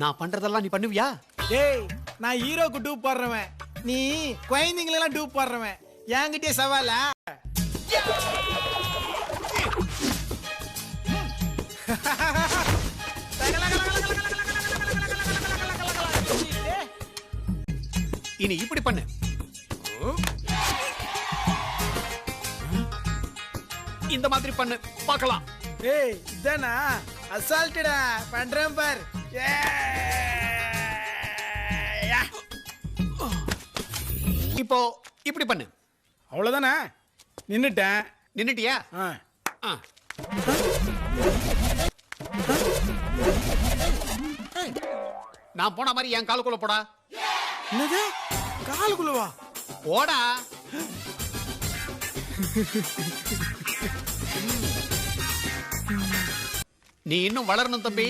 நான் பண்றதெல்லாம் நீ பண்ணுவியா? டேய் நான் ஹீரோக்கு டூப் போடுறவன். நீ குழந்தைங்களெல்லாம் டூப் போடுறவன். என்கிட்டயே சவாலா? இனி இப்படி பண்ணு. இந்த மாதிரி பண்ணு. பார்க்கலாம். டேய் இதானா? அசால்ட்டடா பண்றேன் பார். ஏய்யா. இப்போ இப்படி பண்ணு. அவ்வளவுதானே? நின்னுட்டேன். நின்னுட்டியா? ஆ. ஆ. நான் போன மாதிரி என் காலுக்குள்ள போடா. என்னது? காலுக்குள்ளவா? போடா. நீ இன்னும் வளரணும் தம்பி.